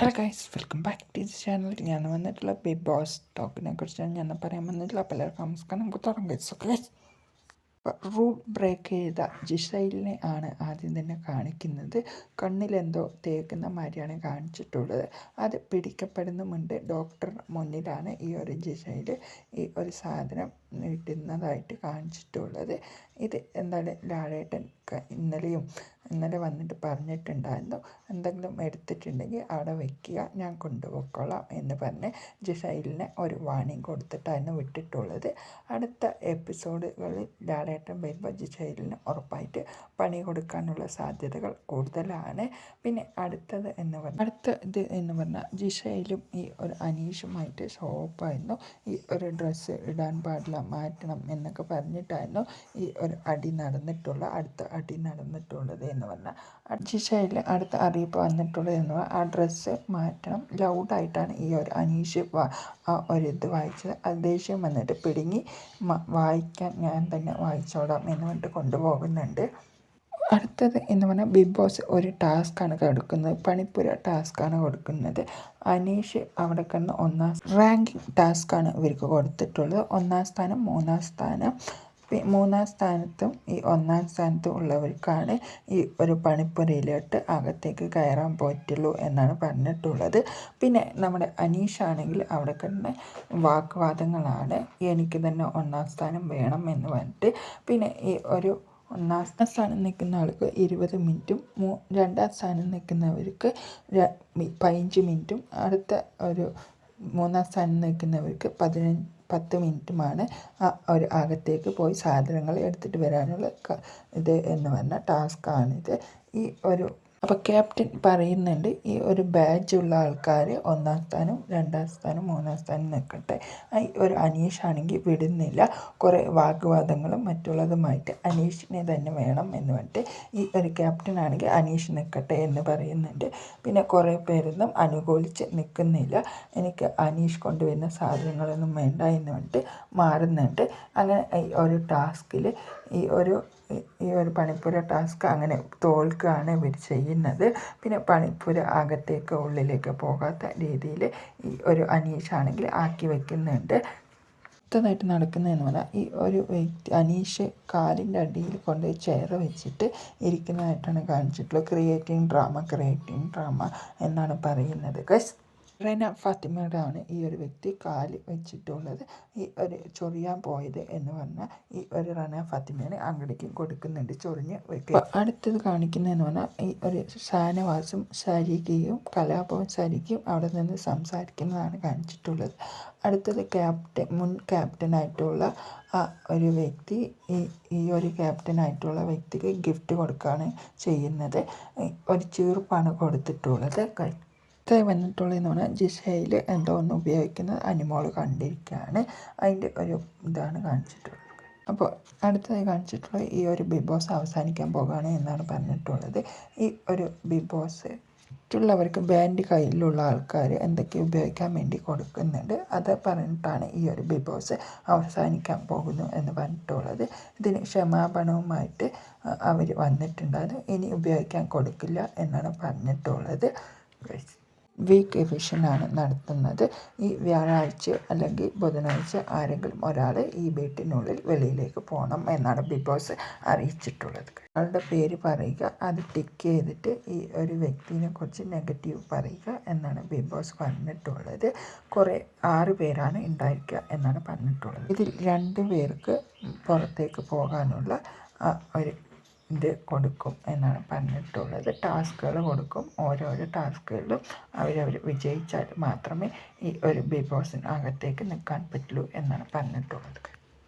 Hello guys welcome back to this channel ഞാൻ വന്നിട്ടുള്ള big boss ടോക്കിനെ കുറിച്ചാണ് ഞാൻ പറയാൻ വന്നിട്ടുള്ള പലർക്കും നമസ്കാരം. നമുക്ക് തുടങ്ങാം ഓക്കെ റൂൾ ബ്രേക്ക് ചെയ്ത ജിസൈലിനെ ആണ് ആദ്യം തന്നെ കാണിക്കുന്നത്. കണ്ണിലെന്തോ തേക്കുന്ന മാതിരിയാണ് കാണിച്ചിട്ടുള്ളത്. അത് പിടിക്കപ്പെടുന്ന മുൻപ് ഡോക്ടർ മുന്നിലാണ് ഈ ഒരു ജിസൈൽ ഈ ഒരു സാധനം നീട്ടുന്നതായിട്ട് കാണിച്ചിട്ടുള്ളത്. ഇത് എന്താണ്? ലാഴേട്ടൻ ഇന്നലെയും ഇന്നലെ വന്നിട്ട് പറഞ്ഞിട്ടുണ്ടായിരുന്നു. എന്തെങ്കിലും എടുത്തിട്ടുണ്ടെങ്കിൽ അവിടെ വയ്ക്കുക ഞാൻ കൊണ്ടുപോയിക്കോളാം എന്ന് പറഞ്ഞ് ജിഷൈലിനെ ഒരു വാണിംഗ് കൊടുത്തിട്ടായിരുന്നു വിട്ടിട്ടുള്ളത്. അടുത്ത എപ്പിസോഡുകളിൽ ലാലേട്ടൻ വരുമ്പോൾ ജിഷൈലിന് ഉറപ്പായിട്ട് പണി കൊടുക്കാനുള്ള സാധ്യതകൾ കൂടുതലാണ്. പിന്നെ അടുത്തത് എന്ന് പറഞ്ഞാൽ അടുത്ത ഇത് എന്ന് പറഞ്ഞാൽ ജിഷയിലും ഈ ഒരു അനീഷുമായിട്ട് ഷോപ്പായിരുന്നു ഈ ഒരു ഡ്രസ്സ് ഇടാൻ പാടില്ല മാറ്റണം എന്നൊക്കെ പറഞ്ഞിട്ടായിരുന്നു ഈ ഒരു അടി നടന്നിട്ടുള്ള അടുത്ത അടി നടന്നിട്ടുള്ളത് എന്ന് പറഞ്ഞാൽ ജിഷയിൽ അടുത്ത അറിയിപ്പ് വന്നിട്ടുള്ളത് എന്ന് ആ ഡ്രസ്സ് മാറ്റണം. ലൗഡായിട്ടാണ് ഈ ഒരു അനീഷ് ആ ഒരു ഇത് വായിച്ചത്. അത് ദേഷ്യം വന്നിട്ട് പിടുങ്ങി വായിക്കാൻ ഞാൻ തന്നെ വായിച്ചോളാം എന്ന് പറഞ്ഞിട്ട് കൊണ്ടുപോകുന്നുണ്ട്. അടുത്തത് എന്ന് പറഞ്ഞാൽ ബിഗ് ബോസ് ഒരു ടാസ്ക്കാണ് കൊടുക്കുന്നത്. പണിപ്പുര ടാസ്ക്കാണ് കൊടുക്കുന്നത്. അനീഷ് അവിടെ കിടന്ന് ഒന്നാം റാങ്കിങ് ടാസ്ക്കാണ് ഇവർക്ക് കൊടുത്തിട്ടുള്ളത്. ഒന്നാം സ്ഥാനം മൂന്നാം സ്ഥാനം മൂന്നാം സ്ഥാനത്തും ഈ ഒന്നാം സ്ഥാനത്തും ഉള്ളവർക്കാണ് ഈ ഒരു പണിപ്പുരയിലോട്ട് അകത്തേക്ക് കയറാൻ പറ്റുള്ളൂ എന്നാണ് പറഞ്ഞിട്ടുള്ളത്. പിന്നെ നമ്മുടെ അനീഷ് ആണെങ്കിൽ അവിടെ കിടന്ന് വാക്വാദങ്ങളാണ്. എനിക്ക് തന്നെ ഒന്നാം സ്ഥാനം വേണം എന്ന് പറഞ്ഞിട്ട് പിന്നെ ഈ ഒരു ഒന്നാം സ്ഥാനം നിൽക്കുന്ന ആൾക്ക് ഇരുപത് മിനിറ്റും മൂ രണ്ടാം സ്ഥാനം നിൽക്കുന്നവർക്ക് പതിനഞ്ച് മിനിറ്റും അടുത്ത ഒരു മൂന്നാം സ്ഥാനം നിൽക്കുന്നവർക്ക് പതിനഞ്ച് പത്ത് മിനിറ്റുമാണ് ഒരു അകത്തേക്ക് പോയി സാധനങ്ങൾ എടുത്തിട്ട് വരാനുള്ള ഇത് എന്ന് പറഞ്ഞ ടാസ്ക്കാണിത് ഈ ഒരു അപ്പോൾ ക്യാപ്റ്റൻ പറയുന്നുണ്ട് ഈ ഒരു ബാഡ്ജ് ഉള്ള ആൾക്കാർ ഒന്നാം സ്ഥാനം രണ്ടാം സ്ഥാനം മൂന്നാം സ്ഥാനം നിൽക്കട്ടെ. ഒരു അനീഷ് ആണെങ്കിൽ വിടുന്നില്ല. കുറേ വാഗ്വാദങ്ങളും മറ്റുള്ളതുമായിട്ട് അനീഷിനെ തന്നെ വേണം എന്ന് പറഞ്ഞിട്ട് ഈ ഒരു ക്യാപ്റ്റൻ ആണെങ്കിൽ അനീഷ് നിൽക്കട്ടെ എന്ന് പറയുന്നുണ്ട്. പിന്നെ കുറേ പേരൊന്നും അനുകൂലിച്ച് നിൽക്കുന്നില്ല. എനിക്ക് അനീഷ് കൊണ്ടുവരുന്ന സാധനങ്ങളൊന്നും വേണ്ട എന്ന് പറഞ്ഞിട്ട് മാറുന്നുണ്ട്. അങ്ങനെ ഈ ഒരു ടാസ്കിൽ ഈ ഒരു ഈ ഒരു പണിപ്പുര ടാസ്ക് അങ്ങനെ തോൽക്കുകയാണ് ഇവർ ചെയ്യുന്നത്. പിന്നെ പണിപ്പുര അകത്തേക്ക് ഉള്ളിലേക്ക് പോകാത്ത രീതിയിൽ ഈ ഒരു അനീഷാണെങ്കിൽ ആക്കി വയ്ക്കുന്നുണ്ട് അടുത്തതായിട്ട് നടക്കുന്നതെന്ന് പറഞ്ഞാൽ ഈ ഒരു വ്യക്തി അനീഷ് കാലിന്റെ അടിയിൽ കൊണ്ട് ചെയർ വെച്ചിട്ട് ഇരിക്കുന്നതായിട്ടാണ് കാണിച്ചിട്ടുള്ളത്. ക്രിയേറ്റിംഗ് ഡ്രാമ ക്രിയേറ്റിംഗ് ഡ്രാമ എന്നാണ് പറയുന്നത്. ഗസ് റെന ഫാത്തിമയുടെയാണ് ഈ ഒരു വ്യക്തി കാൽ വെച്ചിട്ടുള്ളത്. ഈ ഒരു ചൊറിയാൻ പോയത് എന്ന് പറഞ്ഞാൽ ഈ ഒരു റെന ഫാത്തിമയാണ് അങ്ങടേക്ക് കൊടുക്കുന്നുണ്ട്. ചൊറിഞ്ഞ് വെക്കുക. അടുത്തത് കാണിക്കുന്നതെന്ന് പറഞ്ഞാൽ ഈ ഒരു ഷാനവാസും ശരികയും കലാഭവൻ ശരിക്കും അവിടെ നിന്ന് സംസാരിക്കുന്നതാണ് കാണിച്ചിട്ടുള്ളത്. അടുത്തത് ക്യാപ്റ്റൻ മുൻ ക്യാപ്റ്റനായിട്ടുള്ള ആ ഒരു വ്യക്തി ഈ ഈ ഒരു ക്യാപ്റ്റനായിട്ടുള്ള വ്യക്തിക്ക് ഗിഫ്റ്റ് കൊടുക്കുകയാണ് ചെയ്യുന്നത്. ഒരു ചീർപ്പാണ് കൊടുത്തിട്ടുള്ളത്. അടുത്തായി വന്നിട്ടുള്ളതെന്ന് പറഞ്ഞാൽ ജിഷയിൽ എന്തോ ഒന്ന് ഉപയോഗിക്കുന്ന അനിമോൾ കണ്ടിരിക്കുകയാണ്. അതിന്റെ ഒരു ഇതാണ് കാണിച്ചിട്ടുള്ളത്. അപ്പോൾ അടുത്തതായി കാണിച്ചിട്ടുള്ള ഈ ഒരു ബിഗ് ബോസ് അവസാനിക്കാൻ പോകുകയാണ് എന്നാണ് പറഞ്ഞിട്ടുള്ളത്. ഈ ഒരു ബിഗ് ബോസ് മറ്റുള്ളവർക്ക് ബാൻഡ് കയ്യിലുള്ള ആൾക്കാർ എന്തൊക്കെ ഉപയോഗിക്കാൻ വേണ്ടി കൊടുക്കുന്നുണ്ട് അത് പറഞ്ഞിട്ടാണ് ഈ ഒരു ബിഗ് ബോസ് അവസാനിക്കാൻ പോകുന്നു എന്ന് പറഞ്ഞിട്ടുള്ളത്. ഇതിന് ക്ഷമാപണവുമായിട്ട് അവർ വന്നിട്ടുണ്ടായിരുന്നു. ഇനി ഉപയോഗിക്കാൻ കൊടുക്കില്ല എന്നാണ് പറഞ്ഞിട്ടുള്ളത്. വീക്ക് എവിഷനാണ് നടത്തുന്നത്. ഈ വ്യാഴാഴ്ച അല്ലെങ്കിൽ ബുധനാഴ്ച ആരെങ്കിലും ഒരാൾ ഈ വീട്ടിനുള്ളിൽ വെളിയിലേക്ക് പോകണം എന്നാണ് ബിഗ് ബോസ് അറിയിച്ചിട്ടുള്ളത്. ആളുടെ പേര് പറയുക അത് ടിക്ക് ചെയ്തിട്ട് ഈ ഒരു വ്യക്തിനെ കുറിച്ച് നെഗറ്റീവ് പറയുക എന്നാണ് ബിഗ് ബോസ് പറഞ്ഞിട്ടുള്ളത്. കുറേ ആറ് പേരാണ് ഉണ്ടായിരിക്കുക എന്നാണ് പറഞ്ഞിട്ടുള്ളത്. ഇതിൽ രണ്ട് പേർക്ക് പുറത്തേക്ക് പോകാനുള്ള ഒരു ഇത് കൊടുക്കും എന്നാണ് പറഞ്ഞിട്ടുള്ളത്. ടാസ്കുകൾ കൊടുക്കും. ഓരോരോ ടാസ്കുകളിലും അവരവർ വിജയിച്ചാൽ മാത്രമേ ഈ ഒരു ബിഗ് ബോസിന് അകത്തേക്ക് നിൽക്കാൻ പറ്റുള്ളൂ എന്നാണ് പറഞ്ഞിട്ടുള്ളത്.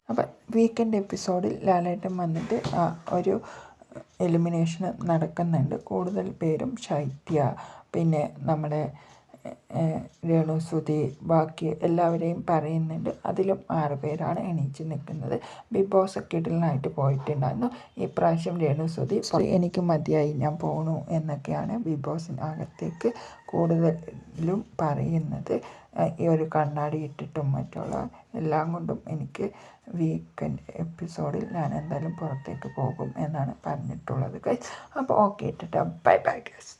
അപ്പം വീക്കെൻഡ് എപ്പിസോഡിൽ ലാലേട്ടൻ വന്നിട്ട് ഒരു എലിമിനേഷൻ നടക്കുന്നുണ്ട്. കൂടുതൽ പേരും ശൈത്യ പിന്നെ നമ്മുടെ രേണുസുതി ബാക്കി എല്ലാവരെയും പറയുന്നുണ്ട്. അതിലും ആറ് പേരാണ് എണീച്ച് നിൽക്കുന്നത്. ബിഗ് ബോസ് കിടലിനായിട്ട് പോയിട്ടുണ്ടായിരുന്നു. ഇപ്രാവശ്യം രേണുസുതി എനിക്ക് മതിയായി ഞാൻ പോണു എന്നൊക്കെയാണ് ബിഗ് ബോസിനകത്തേക്ക് കൂടുതലും പറയുന്നത്. ഈ ഒരു കണ്ണാടി ഇട്ടിട്ടും മറ്റുള്ള എല്ലാം കൊണ്ടും എനിക്ക് വീക്കെൻഡ് എപ്പിസോഡിൽ ഞാൻ എന്തായാലും പുറത്തേക്ക് പോകും എന്നാണ് പറഞ്ഞിട്ടുള്ളത് ഗൈസ് അപ്പോൾ ഓക്കെ ഇട്ടിട്ട് ബൈ ബൈ ഗൈസ്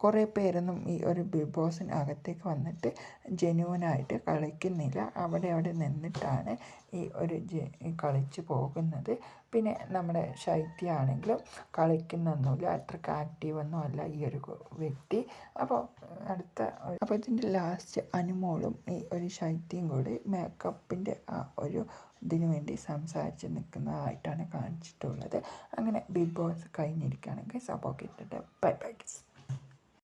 കുറേ പേരൊന്നും ഈ ഒരു ബിഗ് ബോസിന് അകത്തേക്ക് വന്നിട്ട് ജെന്യുവനായിട്ട് കളിക്കുന്നില്ല. അവിടെ അവിടെ നിന്നിട്ടാണ് ഈ ഒരു കളിച്ച് പോകുന്നത്. പിന്നെ നമ്മുടെ ശൈത്യ ആണെങ്കിലും കളിക്കുന്നൊന്നുമില്ല. അത്രയ്ക്ക് ആക്റ്റീവൊന്നും അല്ല ഈ ഒരു വ്യക്തി. അപ്പോൾ അടുത്ത അപ്പോൾ ഇതിന്റെ ലാസ്റ്റ് അനുമോളും ഈ ഒരു ശൈത്യം കൂടി മേക്കപ്പിന്റെ ആ ഒരു ഇതിനു വേണ്ടി സംസാരിച്ച് നിൽക്കുന്നതായിട്ടാണ് കാണിച്ചിട്ടുള്ളത്. അങ്ങനെ ബിഗ് ബോസ് കഴിഞ്ഞിരിക്കുകയാണെങ്കിൽ സപ്പോർട്ട് ഇട്ടിട്ട് ബൈ ബൈ